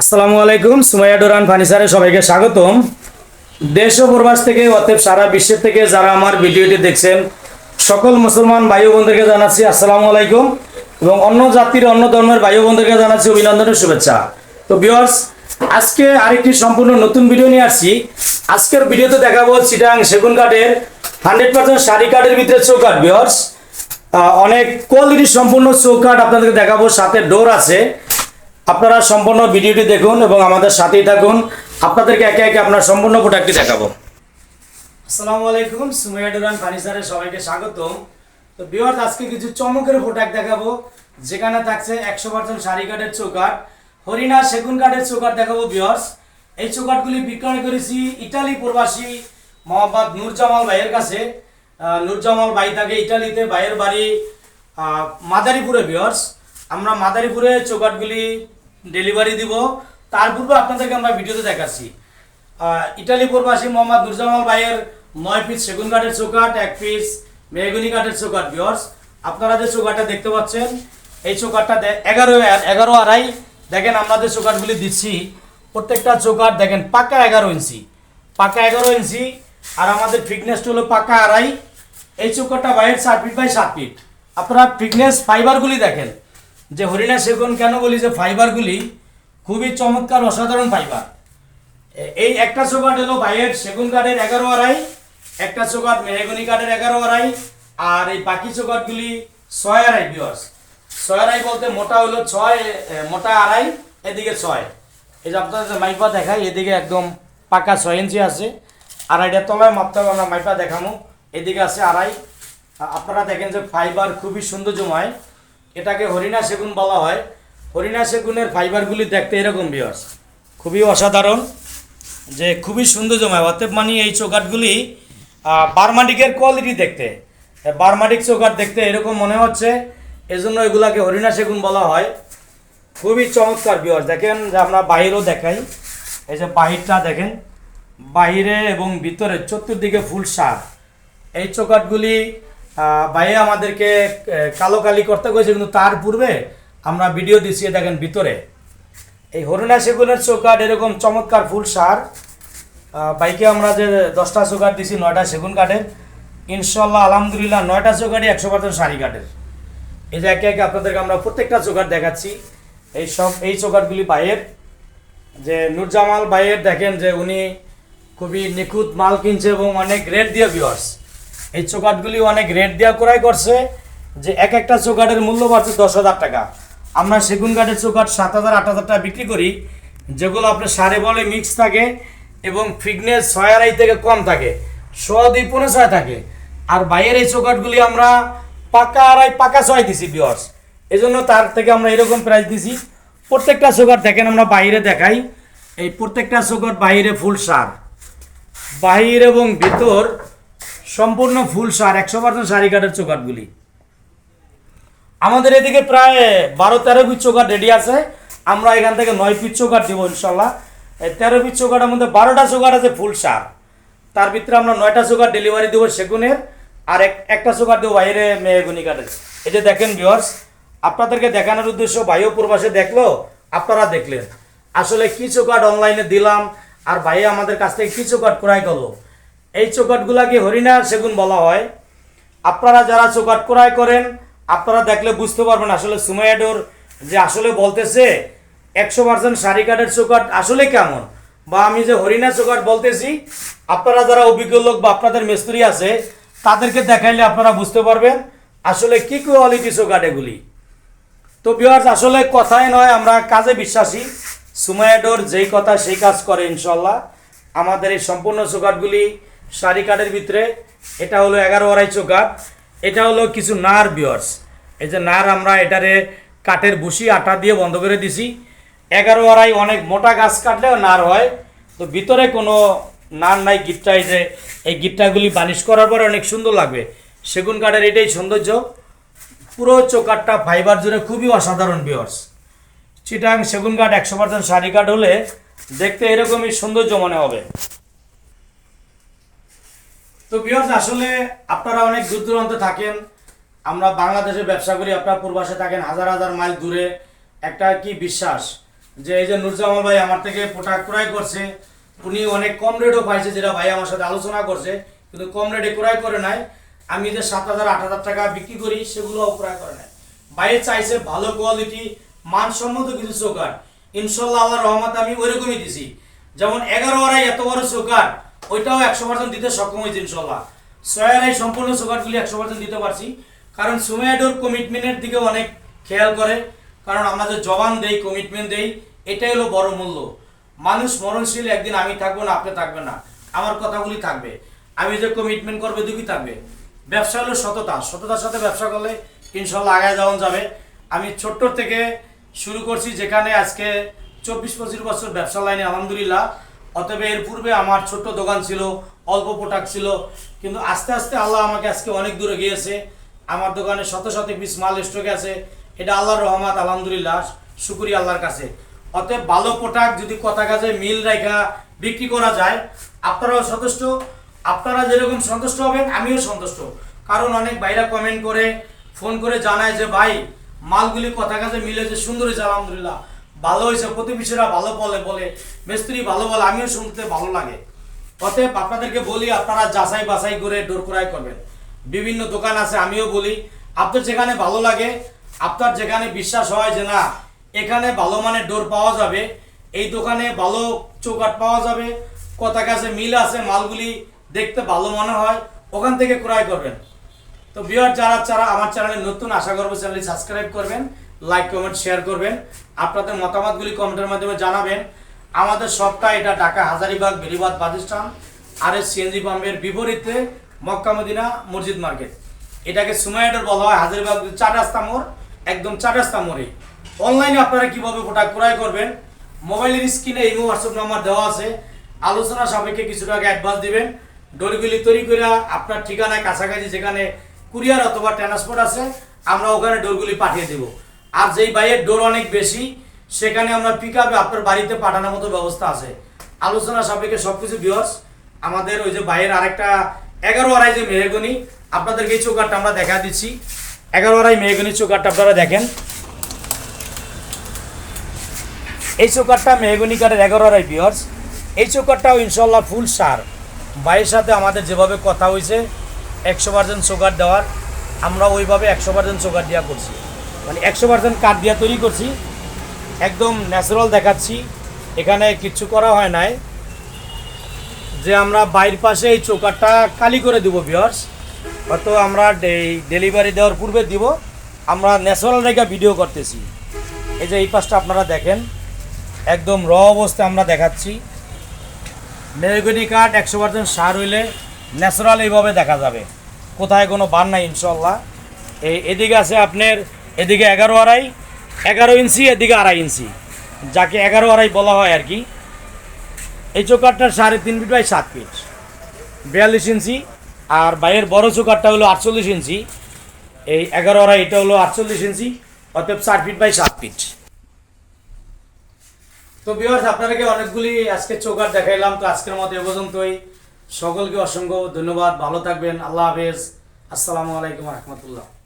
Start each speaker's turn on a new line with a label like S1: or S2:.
S1: আসসালামু আলাইকুম, সুমাইয়া ডোরান ফার্নিচারে সবাইকে স্বাগতম। দেশ ও প্রবাস থেকে অতএব সারা বিশ্বের থেকে যারা আমার ভিডিওটি দেখছেন, সকল মুসলমান ভাই বোনদেরকে জানাচ্ছি আসসালামু আলাইকুম এবং অন্য জাতির, অন্য ধর্মের ভাই বোনদেরকে জানাচ্ছি অভিনন্দনের শুভেচ্ছা। তো বিয়ার্স আজকে আরেকটি সম্পূর্ণ নতুন ভিডিও নিয়ে আসছি। আজকের ভিডিওতে দেখাবো চিটাং সেগুন কাঠের হান্ড্রেড পার্সেন্ট শাড়ি কাঠের ভিতরে চৌকাঠ। বিয়ার্স অনেক কোয়ালিটি সম্পূর্ণ চৌকাঠ আপনাদেরকে দেখাবো, সাথে ডোর আছে। আপনারা সম্পূর্ণ ভিডিওটি দেখুন এবং আমাদের সাথেই থাকুন। আপনাদেরকে একে একে আপনার সম্পূর্ণ প্রোডাক্টটি দেখাবো। আসসালামু আলাইকুম, সুমাইয়া ডুরান ফার্নিচারে সবাইকে স্বাগতম। তো বিহার আজকে কিছু চমকের প্রোডাক্ট দেখাবো। যেখানে থাকছে একশো পার্সেন্ট শাড়ি কাঠের চৌকাঠ। হরিণা সেগুন কাঠের চৌকাঠ দেখাবো বিহার্স এই চৌকাঠগুলি বিক্রয় করেছি ইটালি প্রবাসী মোহাম্মদ নূরজামাল ভাইয়ের কাছে। নূরজামাল ভাই থাকে ইটালিতে, ভাইয়ের বাড়ি মাদারীপুরে বিহার্স আমরা মাদারীপুরে চৌকাঠগুলি ডেলিভারি দিব। তার পূর্বে আপনাদেরকে আমরা ভিডিওতে দেখাচ্ছি। ইটালি প্রবাসী মোহাম্মদ নুরজামাল ভাইয়ের নয় পিস সেগুন কাঠের চৌকাঠ, এক পিস মেহগুনি কাঠের চৌকাঠ বিয়র্স আপনারা যে চৌকাঠটা দেখতে পাচ্ছেন, এই চৌকাঠটা এগারো এগারো আড়াই। দেখেন আমরা যে দিচ্ছি, প্রত্যেকটা চৌকাঠ দেখেন পাকা এগারো ইঞ্চি। পাকা এগারো ইঞ্চি, আর আমাদের ফিটনেসটা হলো পাকা আড়াই। এই চৌকাঠটা বাইরের সাত ফিট বাই সাত ফিট আপনারা ফিটনেস ফাইবারগুলি দেখেন। যে হরিণা সেগুন কেন বলি, যে ফাইবারগুলি খুবই চমৎকার অসাধারণ ফাইবার। এই একটা চৌকাঠ হলো বাইরের সেগুন কাঠের এগারো আড়াই, একটা চৌকাঠ মেহগনি কাঠের এগারো আড়াই, আর এই বাকি চৌকাঠগুলি ছয় আড়াই বিয়স ছয় আড়াই বলতে মোটা হলো ছয় মোটা আড়াই, এদিকে ছয়। এই যে আপনাদের মাইপা দেখাই, এদিকে একদম পাকা ছয় ইঞ্চি আছে। আড়াইটা তলায় মাপতে আমরা মাইপা দেখামো। এদিকে আছে আড়াই। আপনারা দেখেন যে ফাইবার খুবই সৌন্দর্যময়। এটাকে হরিণা সেগুন বলা হয়। হরিণা সেগুনের ফাইবারগুলি দেখতে এরকম বিয়স খুবই অসাধারণ যে খুবই সৌন্দর্যময় অতএব মানে এই চৌকাঠগুলি বার্মাডিকের কোয়ালিটি দেখতে। বার্মাডিক চৌকাঠ দেখতে এরকম মনে হচ্ছে, এজন্য এগুলাকে হরিণা সেগুন বলা হয়। খুবই চমৎকার বিয়স দেখেন যে আমরা বাহিরও দেখাই। এই যে বাহিরটা দেখেন, বাহিরে এবং ভিতরে চতুর্দিকে ফুল সার। এই চৌকাঠগুলি বাইরে আমাদেরকে কালো কালি করতে হয়েছে কিন্তু তার পূর্বে আমরা ভিডিও দিচ্ছি দেখেন ভিতরে। এই হরিণা সেগুনের চৌকাঠ এরকম চমৎকার ফুল সার। বাইকে আমরা যে দশটা চৌকাঠ দিছি, নয়টা সেগুন কাঠের। ইনশাল্লাহ আলহামদুলিল্লাহ, নয়টা চৌকাঠই একশো পার্সেন্ট শাড়ি কাঠের। এই যে একে একে আপনাদেরকে আমরা প্রত্যেকটা চৌকাঠ দেখাচ্ছি। এই সব, এই চৌকাঠগুলি বাইয়ের যে নুরজামাল ভাইয়ের, দেখেন যে উনি খুবই নিখুঁত মাল কিনছে এবং অনেক রেট দিয়ে বিয়ার্স এই চৌকাঠগুলি অনেক রেট দেওয়া ক্রয় করছে যে এক একটা চৌকাঠের মূল্য বাড়ছে দশ হাজার টাকা। আমরা সেগুন কাঠের চৌকাঠ সাত হাজার, আট হাজার টাকা বিক্রি করি, যেগুলো আপনার সারে বলে মিক্স থাকে এবং ফিটনেস ছয় আড়াই থেকে কম থাকে ছ দুই পনেরো ছয় থাকে। আর বাইরের এই চৌকাঠগুলি আমরা পাকা আড়াই, পাকা ছয় দিছি বিয়ার্স এই জন্য তার থেকে আমরা এরকম প্রাইস দিছি। প্রত্যেকটা চৌকাঠ দেখেন আমরা বাইরে দেখাই। এই প্রত্যেকটা চৌকাঠ বাইরে ফুল সার। বাহির এবং ভিতর সম্পূর্ণ ফুল সার, একশো পার্সেন্ট সারি কাঠের চৌকাঠগুলি। আমাদের এদিকে প্রায় বারো তেরো পিস চৌকাঠ রেডি আছে। আমরা এখান থেকে নয় পিস চৌকাঠ দিব ইনশাল্লাহ। তেরো পিস চৌকাঠের মধ্যে বারোটা চৌকাঠ আছে ফুল সার। তার ভিতরে আমরা নয়টা চৌকাঠ ডেলিভারি দেবো সেগুনের, আর এক, একটা চৌকাঠ দেবো বাইরে মেয়েগুনি কাঠের। এই যে দেখেন ভিওর্স আপনাদেরকে দেখানোর উদ্দেশ্য বায়ু পূর্বাসে দেখল, আপনারা দেখলেন। আসলে কি চৌকাঠ অনলাইনে দিলাম, আর ভাই আমাদের কাছ থেকে কি চৌকাঠ ক্রয় করল? এই চৌকাটগুলাকে হরিণা সেগুন বলা হয়। আপনারা যারা চৌকাট ক্রয় করেন, আপনারা দেখলে বুঝতে পারবেন আসলে সুমাইয়াডোর যে আসলে বলতেছে, একশো পার্সেন্ট শাড়ি কাঠের চৌকাট আসলে কেমন? বা আমি যে হরিণা চৌকাট বলতেছি, আপনারা যারা অভিজ্ঞ লোক বা আপনাদের মিস্ত্রি আছে, তাদেরকে দেখাইলে আপনারা বুঝতে পারবেন আসলে কি কোয়ালিটি চৌকাট এগুলি। তো বিহার আসলে কথাই নয়, আমরা কাজে বিশ্বাসী। সুমায়াডোর যেই কথা সেই কাজ করে ইনশাল্লাহ আমাদের এই সম্পূর্ণ চৌকাটগুলি শাড়ি কাঠের ভিতরে, এটা হলো এগারো আড়াই চৌকাট এটা হলো কিছু নার বিয়ার্স। এই যে নার আমরা এটারে কাঠের ভুসি, আটা দিয়ে বন্ধ করে দিছি। এগারো আড়াই অনেক মোটা গাছ কাটলেও নার হয়। তো ভিতরে কোনো নার নাই, গিটটা এই যে, এই গিটটাগুলি বানিশ করার পরে অনেক সুন্দর লাগবে। সেগুন কাঠের এটাই সৌন্দর্য। পুরো চৌকাটটা ফাইবার জুড়ে খুবই অসাধারণ বিয়ার্স। চিটাং সেগুন কাঠ একশো পার্সেন্ট শাড়ি কাঠ হলে দেখতে এরকমই সৌন্দর্য মনে হবে। তো বিয়ার্স আসলে আপনারা অনেক দূর দূরান্তে থাকেন। আমরা বাংলাদেশে ব্যবসা করি, আপনারা পূর্বাসে থাকেন হাজার হাজার মাইল দূরে। একটা কি বিশ্বাস যে এই যে নুরজামাল ভাই আমার থেকে প্রোডাক্ট ক্রয় করছে, উনি অনেক কম রেটও পাইছে যেটা ভাই আমার সাথে আলোচনা করছে, কিন্তু কম রেটে ক্রয় করে নাই। আমি যে সাত হাজার, আট হাজার টাকা বিক্রি করি, সেগুলোও ক্রয় করে নাই। বাইরে চাইছে ভালো কোয়ালিটি মানসম্মত কিছু চোকার ইনশাল্লাহ আল্লাহ রহমত আমি ওইরকমই দিছি। যেমন এগারো আড়াই এত বড় চোকার ওইটাও একশো পার্সেন্ট দিতে সক্ষম হয়েছে ইনশাল্লাহ ছয় এই সম্পূর্ণ চোকারগুলি একশো পার্সেন্ট দিতে পারছি। কারণ সুমেয়াডোর কমিটমেন্টের দিকে অনেক খেয়াল করে। কারণ আমরা যে জবান দেই কমিটমেন্ট দেই, এটাই হলো বড় মূল্য। মানুষ মরণশীল, একদিন আমি থাকব না, আপনি থাকবেন না। আমার কথাগুলি থাকবে। আমি যে কমিটমেন্ট করবে দুঃখী থাকবে। ব্যবসা হলো সততা। সততার সাথে ব্যবসা করলে ইনশাল্লাহ আগায় যাওয়া যাবে। আমি ছোট্ট থেকে শুরু করছি, যেখানে আজকে চব্বিশ পঁচিশ বছর ব্যবসা লাইনে, আলহামদুলিল্লাহ। অতএব এর পূর্বে আমার ছোট্ট দোকান ছিল, অল্প প্রোডাক্ট ছিল, কিন্তু আস্তে আস্তে আল্লাহ আমাকে আজকে অনেক দূরে গিয়েছে। আমার দোকানে শত শত পিস মাল স্টকে আছে। এটা আল্লাহর রহমত, আলহামদুলিল্লাহ, শুকুরি আল্লাহর কাছে। অতএব ভালো প্রোডাক্ট যদি কথা কাজে মিল রেখা বিক্রি করা যায়, আপনারাও সন্তুষ্ট। আপনারা যেরকম সন্তুষ্ট হবেন, আমিও সন্তুষ্ট। কারণ অনেক ভাইরা কমেন্ট করে ফোন করে জানায় যে, ভাই, মালগুলি কথা কাজে মিলেছে সুন্দর হয়েছে, আলহামদুলিল্লাহ। ভালো হয়েছে, প্রতিবেশীরা ভালো বলে বলে, মিস্ত্রি ভালো বলে, আমিও শুনতে ভালো লাগে। অতএব আপনাদেরকে বলি, আপনারা যাচাই বাছাই করে ডোর ক্রয় করবেন। বিভিন্ন দোকান আছে, আমিও বলি, আপনার যেখানে ভালো লাগে, আপনার যেখানে বিশ্বাস হয় যে না, এখানে ভালো মানের ডোর পাওয়া যাবে, এই দোকানে ভালো চৌকাট পাওয়া যাবে কথা কাছে মিল আছে, মালগুলি দেখতে ভালো মনে হয়, ওখান থেকে ক্রয় করবেন। তো বিয়ার যারা যারা আমার চ্যানেলে নতুন, আশা করব চ্যানেলটি সাবস্ক্রাইব করবেন। লাইক কমেন্ট শেয়ার করবেন। আপনাদের মতামতগুলি কমেন্টের মাধ্যমে জানাবেন। আমাদের সবটা এটা ঢাকা হাজারিবাগ বেরিবাদ বাদিস্তান আর এস সিএনজি পাম্পের বিপরীতে মক্কা মদিনা মসজিদ মার্কেট। এটাকে সুমাইয়াডার বলা হয় হাজারিবাগ চার রাস্তা মোড়, একদম চার রাস্তা মোড়ে। অনলাইনে আপনারা কীভাবে প্রোডাক্ট ক্রয় করবেন? মোবাইলের স্ক্রিনে এই হোয়াটসঅ্যাপ নাম্বার দেওয়া আছে। আলোচনা সাপেক্ষে কিছু টাকা অ্যাডভান্স দিবেন। ডোরগুলি তৈরি করে আপনার ঠিকানায় কাছাকাছি যেখানে কুরিয়ার অথবা ট্রান্সপোর্ট আছে, আমরা ওখানে ডোরগুলি পাঠিয়ে দেব। আর যেই বাইয়ের ডোর অনেক বেশি, সেখানে আমরা পিক আপে আপনার বাড়িতে পাঠানোর মতো ব্যবস্থা আছে। আলোচনা সাপেক্ষে সব কিছু বিহস আমাদের ওই যে বাইয়ের আরেকটা এগারো আড়াই যে মেহগনি, আপনাদেরকে এই চৌকারটা আমরা দেখা দিচ্ছি। এগারো আড়াই মেহগনি চৌকারটা আপনারা দেখেন। এই চৌকারটা মেহগনি কাঠের এগারো আড়াই বিয়ার্স এই চৌকারটাও ইনশাল্লাহ ফুল সার। ভাইয়ের সাথে আমাদের যেভাবে কথা হয়েছে, একশো পার্সেন্ট চৌকার দেওয়ার, আমরা ওইভাবে একশো পার্সেন্ট চৌকার দেওয়া করছি। মানে একশো পার্সেন্ট কাঠ দিয়ে তৈরি করছি। একদম ন্যাচারাল দেখাচ্ছি। এখানে কিচ্ছু করা হয় নাই। যে আমরা বাইর পাশে এই চৌকারটা কালি করে দিব বিয়ার্স হয়তো আমরা ডেলিভারি দেওয়ার পূর্বে দিব। আমরা ন্যাচারাল রেখা ভিডিও করতেছি। এই যে এই পাশটা আপনারা দেখেন। একদম র অবস্থায় আমরা দেখাচ্ছি। মেহগনি কাঠ একশো পার্সেন্ট সার হইলে ন্যাচারাল এইভাবে দেখা যাবে। কোথায় কোনো বান নাই ইনশাল্লাহ এই এদিকে আছে আপনার এদিকে এগারো আড়াই, এগারো ইঞ্চি, এদিকে আড়াই ইঞ্চি। যাকে এগারো আড়াই বলা হয় আর কি। এই চৌকাটটার সাড়ে তিন ফিট বাই সাত ফিট। বিয়াল্লিশ ইঞ্চি। আর বাইরের বড় চৌকাটটা হলো আটচল্লিশ ইঞ্চি। এই এগারো আড়াই, এটা হলো আটচল্লিশ ইঞ্চি। অতএব চার ফিট বাই সাত ফিট। তো বিহার আপনাদেরকে অনেকগুলি আজকে চৌকাট দেখাইলাম। তো আজকের মতো এ পর্যন্তই। সকলকে অসংখ্য ধন্যবাদ। ভালো থাকবেন। আল্লাহ হাফেজ। আসসালামু আলাইকুম রহমতুল্লাহ।